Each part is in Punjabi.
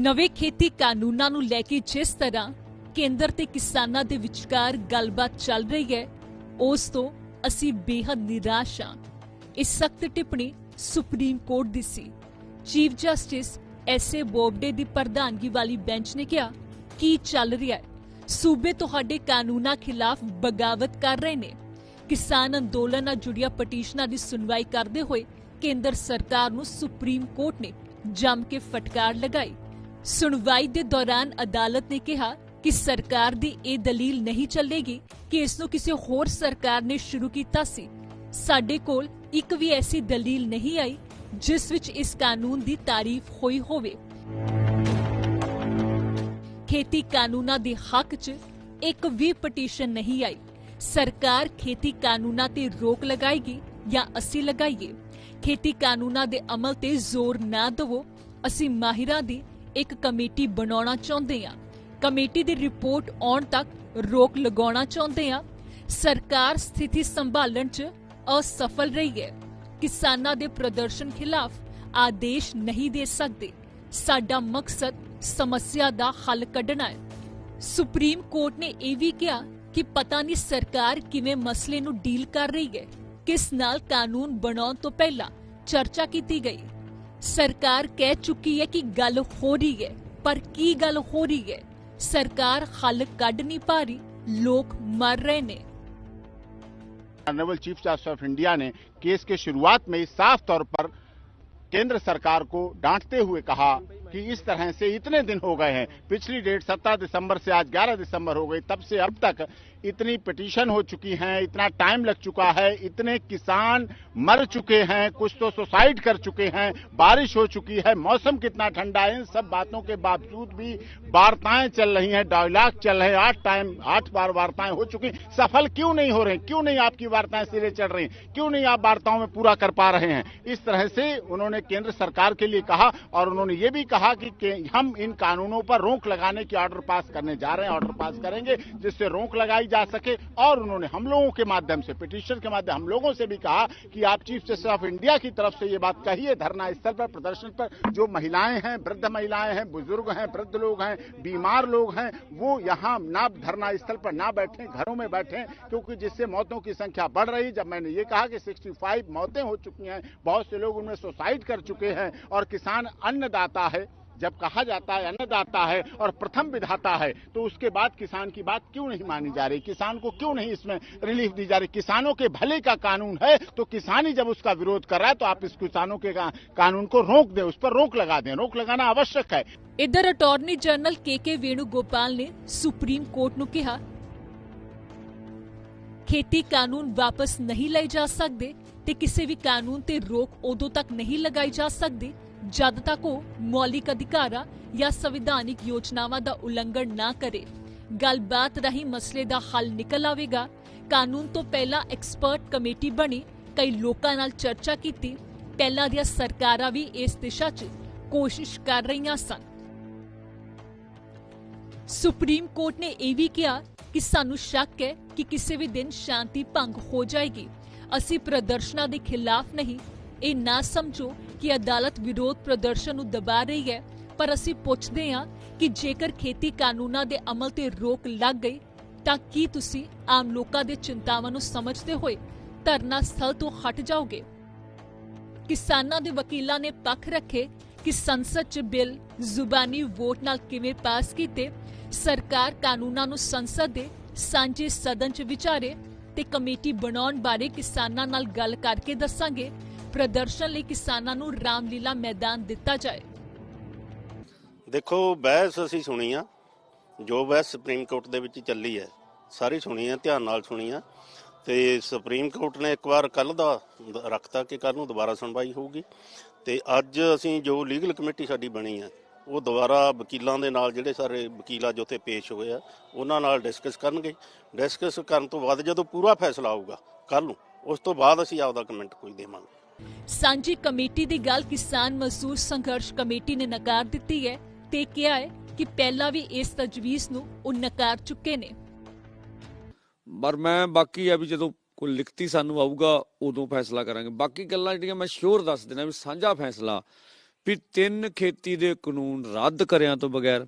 ਨਵੇਂ ਖੇਤੀ ਕਾਨੂੰਨਾਂ ਨੂੰ ਲੈ ਕੇ ਜਿਸ ਤਰ੍ਹਾਂ ਕੇਂਦਰ ਤੇ ਕਿਸਾਨਾਂ ਦੇ ਵਿਚਕਾਰ ਗੱਲਬਾਤ ਚੱਲ ਰਹੀ ਹੈ, ਉਸ ਤੋਂ ਅਸੀਂ ਬੇहद ਨਿਰਾਸ਼ ਹਾਂ। ਇਹ ਸਖਤ ਟਿੱਪਣੀ ਸੁਪਰੀਮ ਕੋਰਟ ਦੀ ਸੀ। Chief justice S A Bobde ਦੀ ਪ੍ਰਧਾਨਗੀ ਵਾਲੀ ਬੈਂਚ ਨੇ ਕਿਹਾ, ਕੀ ਚੱਲ ਰਿਹਾ ਹੈ? ਸੂਬੇ ਤੁਹਾਡੇ ਕਾਨੂੰਨਾਂ ਖਿਲਾਫ ਬਗਾਵਤ ਕਰ ਰਹੇ ਨੇ। ਕਿਸਾਨ ਅੰਦੋਲਨ ਨਾਲ ਜੁੜੀਆਂ ਪਟੀਸ਼ਨਾਂ ਦੀ ਸੁਣਵਾਈ ਕਰਦੇ ਹੋਏ ਕੇਂਦਰ ਸਰਕਾਰ ਨੂੰ ਸੁਪਰੀਮ ਕੋਰਟ ਨੇ ਜੰਮ ਕੇ ਫਟਕਾਰ ਲਗਾਈ। ਸੁਣਵਾਈ ਦੇ ਦੌਰਾਨ ਅਦਾਲਤ ਨੇ ਕਿਹਾ ਕਿ ਸਰਕਾਰ ਦੀ ਇਹ ਦਲੀਲ ਨਹੀਂ ਚੱਲੇਗੀ ਕਿ ਇਸ ਨੂੰ ਕਿਸੇ ਹੋਰ ਸਰਕਾਰ ਨੇ ਸ਼ੁਰੂ ਕੀਤਾ ਸੀ। ਸਾਡੇ ਕੋਲ ਇੱਕ ਵੀ ਐਸੀ ਦਲੀਲ ਨਹੀਂ ਆਈ ਜਿਸ ਵਿੱਚ ਇਸ ਕਾਨੂੰਨ ਦੀ ਤਾਰੀਫ ਹੋਈ ਹੋਵੇ। ਖੇਤੀ ਕਾਨੂੰਨਾਂ ਦੇ ਹੱਕ 'ਚ ਇੱਕ ਵੀ ਪਟੀਸ਼ਨ ਨਹੀਂ ਆਈ। ਸਰਕਾਰ ਖੇਤੀ ਕਾਨੂੰਨਾਂ ਤੇ ਰੋਕ ਲਗਾਏਗੀ ਜਾਂ ਅਸੀਂ ਲਗਾਈਏ? ਖੇਤੀ ਕਾਨੂੰਨਾਂ ਦੇ ਅਮਲ ਤੇ ਜ਼ੋਰ ਨਾ ਦਿਵੋ। ਅਸੀਂ ਮਾਹਿਰਾਂ ਦੀ ਇੱਕ ਕਮੇਟੀ ਬਣਾਉਣਾ ਚਾਹੁੰਦੇ ਆ। ਕਮੇਟੀ ਦੀ ਰਿਪੋਰਟ ਆਉਣ ਤੱਕ ਰੋਕ ਲਗਾਉਣਾ ਚਾਹੁੰਦੇ ਹਾਂ ਸਰਕਾਰ ਸਥਿਤੀ ਸੰਭਾਲਣ 'ਚ ਅਸਫਲ ਰਹੀ ਹੈ। ਕਿਸਾਨਾਂ ਦੇ ਪ੍ਰਦਰਸ਼ਨ ਖਿਲਾਫ ਆਦੇਸ਼ ਨਹੀਂ ਦੇ ਸਕਦੇ। ਸਾਡਾ ਮਕਸਦ ਸਮੱਸਿਆ ਦਾ ਹੱਲ ਕੱਢਣਾ ਹੈ। ਸੁਪਰੀਮ ਕੋਰਟ ਨੇ ਇਹ ਵੀ ਕਿਹਾ ਕਿ ਪਤਾ ਨਹੀਂ ਸਰਕਾਰ ਕਿਵੇਂ ਮਸਲੇ ਨੂੰ ਡੀਲ ਕਰ ਰਹੀ ਹੈ। ਕਿਸ ਨਾਲ ਕਾਨੂੰਨ ਬਣਾਉਣ ਤੋਂ ਪਹਿਲਾਂ ਚਰਚਾ ਕੀਤੀ ਗਈ। सरकार कह चुकी है कि गल हो रही है, पर की गल हो रही है? सरकार हल कड नहीं पा रही, लोग मर रहे ने। Honourable chief justice of India ने केस के शुरुआत में साफ़ तौर पर केंद्र सरकार को डांटते हुए कहा कि इस तरह से इतने दिन हो गए हैं। पिछली डेट 17 दिसंबर से आज 11 दिसंबर हो गई, तब से अब तक इतनी पिटीशन हो चुकी हैं इतना टाइम लग चुका है इतने किसान मर चुके हैं कुछ तो सुसाइड कर चुके हैं बारिश हो चुकी है मौसम कितना ठंडा है इन सब बातों के बावजूद भी वार्ताएँ चल रही हैं डायलॉग चल रहे हैं आठ टाइम आठ बार वार्ताएँ हो चुकी सफल क्यों नहीं हो रहे क्यों नहीं आपकी वार्ताएँ सिरे चढ़ रही क्यों नहीं आप वार्ताओं में पूरा कर पा रहे हैं? इस तरह से उन्होंने केंद्र सरकार के लिए कहा और उन्होंने ये भी कहा कि, हम इन कानूनों पर रोक लगाने की ऑर्डर पास करने जा रहे हैं ऑर्डर पास करेंगे जिससे रोक लगाई जा सके। और उन्होंने हम लोगों के माध्यम से पिटिशन के माध्यम हम लोगों से भी कहा कि आप चीफ जस्टिस ऑफ़ इंडिया की तरफ़ से ये बात कहिए, धरना स्थल पर, प्रदर्शन पर। जो महिलाएँ हैं, वृद्ध महिलाएँ हैं, बुज़ुर्ग हैं, वृद्ध लोग हैं, बीमार लोग हैं, वो यहाँ ना धरना स्थल पर ना बैठे, घरों में बैठे, क्योंकि जिससे मौतों की संख्या बढ़ रही जब मैंने ये कहा कि 65 मौतें हो चुकी हैं, बहुत से लोग उनमें सुसाइड कर चुके हैं, और किसान अन्नदाता है। जब कहा जाता है अन्नदाता है और प्रथम विधाता है तो उसके बाद किसान की बात क्यों नहीं मानी जा रही किसान को क्यों नहीं इसमें रिलीफ दी जा रही किसानों के भले का कानून है तो किसान ही जब उसका विरोध कर रहा है तो आप इस किसानों के का, कानून को रोक दें उस पर रोक लगा दें रोक लगाना आवश्यक है ਇਧਰ attorney general K K Venugopal ਨੇ ਸੁਪਰੀਮ ਕੋਰਟ ਨੂੰ ਕਿਹਾ ਖੇਤੀ ਕਾਨੂੰਨ ਵਾਪਸ ਨਹੀਂ ਲਏ ਜਾ ਸਕਦੇ ਤੇ ਕਿਸੇ ਵੀ ਕਾਨੂੰਨ ਤੇ ਰੋਕ ਉਦੋਂ ਤੱਕ ਨਹੀਂ ਲਗਾਈ ਜਾ ਸਕਦੀ ਜਦ ਤੱਕ ਉਹ ਮੌਲਿਕ ਅਧਿਕਾਰਾਂ ਜਾਂ ਸੰਵਿਧਾਨਿਕ ਯੋਜਨਾਵਾਂ ਦਾ ਉਲੰਘਣ ਨਾ ਕਰੇ, ਗੱਲਬਾਤ ਰਾਹੀਂ ਮਸਲੇ ਦਾ ਹੱਲ ਨਿਕਲ ਆਵੇਗਾ। ਕਾਨੂੰਨ ਤੋਂ ਪਹਿਲਾਂ ਐਕਸਪਰਟ ਕਮੇਟੀ ਬਣੀ, ਕਈ ਲੋਕਾਂ ਨਾਲ ਚਰਚਾ ਕੀਤੀ, ਪਹਿਲਾਂ ਦੀਆਂ ਸਰਕਾਰਾਂ ਵੀ ਇਸ ਦਿਸ਼ਾ 'ਚ ਕੋਸ਼ਿਸ਼ ਕਰ ਰਹੀਆਂ ਸਨ। ਸੁਪਰੀਮ ਕੋਰਟ ਨੇ ਇਹ ਵੀ ਕਿਹਾ ਕਿ ਸਾਨੂੰ ਸ਼ੱਕ ਹੈ ਕਿ ਕਿਸੇ ਵੀ ਦਿਨ ਸ਼ਾਂਤੀ ਭੰਗ ਹੋ ਜਾਏਗੀ। ਅਸੀਂ ਪ੍ਰਦਰਸ਼ਨਾਂ ਦੇ ਖਿਲਾਫ ਨਹੀਂ, ਇਹ ਨਾ ਸਮਝੋ ਕਿ ਅਦਾਲਤ ਵਿਰੋਧ ਪ੍ਰਦਰਸ਼ਨ ਨੂੰ ਦਬਾ ਰਹੀ ਹੈ, ਪਰ ਅਸੀਂ ਪੁੱਛਦੇ ਹਾਂ ਕਿ ਜੇਕਰ ਖੇਤੀ ਕਾਨੂੰਨਾਂ ਦੇ ਅਮਲ ਤੇ ਰੋਕ ਲੱਗ ਗਈ, ਤਾਂ ਕੀ ਤੁਸੀਂ ਆਮ ਲੋਕਾਂ ਦੇ ਚਿੰਤਾਵਾਂ ਨੂੰ ਸਮਝਦੇ ਹੋਏ ਧਰਨਾ ਸਥਲ ਤੋਂ ਹਟ ਜਾਓਗੇ? ਕਿਸਾਨਾਂ ਦੇ ਵਕੀਲਾਂ ਨੇ ਪੱਖ ਰੱਖੇ ਕਿ ਸੰਸਦ 'ਚ ਬਿੱਲ, ਜ਼ੁਬਾਨੀ ਵੋਟ ਨਾਲ ਕਿਵੇਂ ਪਾਸ ਕੀਤੇ, ਸਰਕਾਰ ਕਾਨੂੰਨਾਂ ਨੂੰ ਸੰਸਦ ਦੇ ਸਾਂਝੇ ਸਦਨ 'ਚ ਵਿਚਾਰੇ ਤੇ ਕਮੇਟੀ ਬਣਾਉਣ ਬਾਰੇ ਕਿਸਾਨਾਂ ਨਾਲ ਗੱਲ ਕਰਕੇ ਦੱਸਾਂਗੇ। ਪ੍ਰਦਰਸ਼ਨ ਲਈ ਕਿਸਾਨਾਂ ਨੂੰ ਰਾਮਲੀਲਾ ਮੈਦਾਨ ਦਿੱਤਾ ਜਾਏ। ਦੇਖੋ, ਬਹਿਸ ਅਸੀਂ ਸੁਣੀ ਆ। ਜੋ ਬਹਿਸ ਸੁਪਰੀਮ ਕੋਰਟ ਦੇ ਵਿੱਚ ਚੱਲੀ ਹੈ, ਸਾਰੀ ਸੁਣੀ ਆ, ਧਿਆਨ ਨਾਲ ਸੁਣੀ ਆ। ਤੇ ਸੁਪਰੀਮ ਕੋਰਟ ਨੇ ਇੱਕ ਵਾਰ ਕੱਲ ਦਾ ਰੱਖਤਾ ਕਿ ਕੱਲ ਨੂੰ ਦੁਬਾਰਾ ਸੁਣਵਾਈ ਹੋਊਗੀ। ਤੇ ਅੱਜ ਅਸੀਂ ਜੋ ਲੀਗਲ ਕਮੇਟੀ ਸਾਡੀ ਬਣੀ ਹੈ ਉਹ ਦੁਬਾਰਾ ਵਕੀਲਾਂ ਦੇ ਨਾਲ ਜਿਹੜੇ ਸਾਰੇ ਵਕੀਲ ਅੱਜ ਉੱਥੇ ਪੇਸ਼ ਹੋਏ ਆ, ਉਹਨਾਂ ਨਾਲ ਡਿਸਕਸ ਕਰਨਗੇ। ਡਿਸਕਸ ਕਰਨ ਤੋਂ ਬਾਅਦ ਜਦੋਂ ਪੂਰਾ ਫੈਸਲਾ ਆਊਗਾ ਕੱਲ ਨੂੰ, ਉਸ ਤੋਂ ਬਾਅਦ ਅਸੀਂ ਆਪਦਾ ਕਮੈਂਟ ਕੋਈ ਦੇਵਾਂਗੇ। ਸਾਂਝੀ ਕਮੇਟੀ ਦੀ ਗੱਲ ਕਿਸਾਨ ਮਜ਼ਦੂਰ ਸੰਘਰਸ਼ ਕਮੇਟੀ ਨੇ ਨਕਾਰ ਦਿੱਤੀ ਹੈ ਤੇ ਕਿਹਾ ਹੈ ਕਿ ਪਹਿਲਾਂ ਵੀ ਇਸ ਤਜਵੀਜ਼ ਨੂੰ ਉਹ ਨਕਾਰ ਚੁੱਕੇ ਨੇ। ਪਰ ਮੈਂ ਬਾਕੀ ਆ ਵੀ ਜਦੋਂ ਕੋਈ ਲਿਖਤੀ ਸਾਨੂੰ ਆਊਗਾ, ਉਦੋਂ ਫੈਸਲਾ ਕਰਾਂਗੇ। ਬਾਕੀ ਗੱਲਾਂ ਜਿਹੜੀਆਂ ਮੈਂ ਸ਼ੋਰ ਦੱਸ ਦੇਣਾ ਵੀ ਸਾਂਝਾ ਫੈਸਲਾ ਵੀ ਤਿੰਨ ਖੇਤੀ ਦੇ ਕਾਨੂੰਨ ਰੱਦ ਕਰਿਆਂ ਤੋਂ ਬਗੈਰ,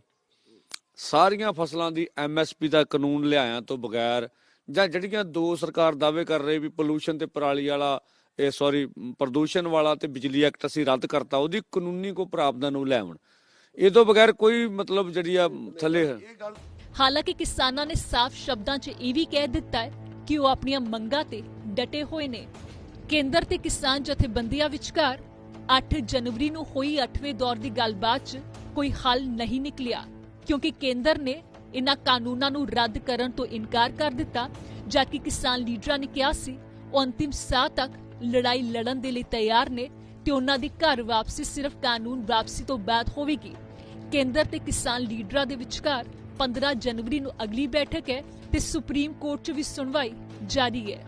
ਸਾਰੀਆਂ ਫਸਲਾਂ ਦੀ ਐਮਐਸਪੀ ਦਾ ਕਾਨੂੰਨ ਲਿਆਇਆਂ ਤੋਂ ਬਗੈਰ, ਜਾਂ ਜਿਹੜੀਆਂ ਦੋ ਸਰਕਾਰ ਦਾਅਵੇ ਕਰ ਰਹੇ ਵੀ ਪੋਲੂਸ਼ਨ ਤੇ ਪਰਾਲੀ ਵਾਲਾ ਇਹ ਸੌਰੀ ਪ੍ਰਦੂਸ਼ਣ ਵਾਲਾ ਤੇ ਬਿਜਲੀ ਐਕਟ ਅਸੀਂ ਰੱਦ ਕਰਤਾ, ਉਹਦੀ ਕਾਨੂੰਨੀ ਕੋ ਪ੍ਰਾਵਧਾਨ ਨੂੰ ਲੈਵਣ ਇਹ ਤੋਂ ਬਗੈਰ ਕੋਈ ਮਤਲਬ ਜਿਹੜੀ ਆ ਥੱਲੇ ਹਾਲਾਂਕਿ ਕਿਸਾਨਾਂ ਨੇ ਸਾਫ਼ ਸ਼ਬਦਾਂ 'ਚ ਇਹ ਵੀ ਕਹਿ ਦਿੱਤਾ ਹੈ ਕਿ ਉਹ ਆਪਣੀਆਂ ਮੰਗਾਂ ਤੇ ਡਟੇ ਹੋਏ ਨੇ। ਕੇਂਦਰ ਤੇ ਕਿਸਾਨ ਜਥੇਬੰਦੀਆਂ ਵਿਚਕਾਰ 8 ਜਨਵਰੀ ਨੂੰ ਹੋਈ 8ਵੇਂ ਦੌਰ ਦੀ ਗੱਲਬਾਤ 'ਚ ਕੋਈ ਹੱਲ ਨਹੀਂ ਨਿਕਲਿਆ, ਕਿਉਂਕਿ ਕੇਂਦਰ ਨੇ ਇਨ੍ਹਾਂ ਕਾਨੂੰਨਾਂ ਨੂੰ ਰੱਦ ਕਰਨ ਤੋਂ ਇਨਕਾਰ ਕਰ ਦਿੱਤਾ, ਜਦਕਿ ਕਿਸਾਨ ਲੀਡਰਾਂ ਨੇ ਕਿਹਾ ਸੀ, ਉਹ ਅੰਤਿਮ ਸਾਹ ਤੱਕ ਲੜਾਈ ਲੜਨ ਦੇ ਲਈ ਤਿਆਰ ਨੇ ਤੇ ਉਹਨਾਂ ਦੀ ਘਰ ਵਾਪਸੀ ਸਿਰਫ ਕਾਨੂੰਨ ਵਾਪਸੀ ਤੋਂ ਬਾਅਦ ਹੋਵੇਗੀ। ਕੇਂਦਰ ਤੇ ਕਿਸਾਨ ਲੀਡਰਾਂ ਦੇ ਵਿਚਕਾਰ 15 ਜਨਵਰੀ ਨੂੰ ਅਗਲੀ ਬੈਠਕ ਹੈ ਤੇ ਸੁਪਰੀਮ ਕੋਰਟ 'ਚ ਵੀ ਸੁਣਵਾਈ ਜਾਰੀ ਹੈ।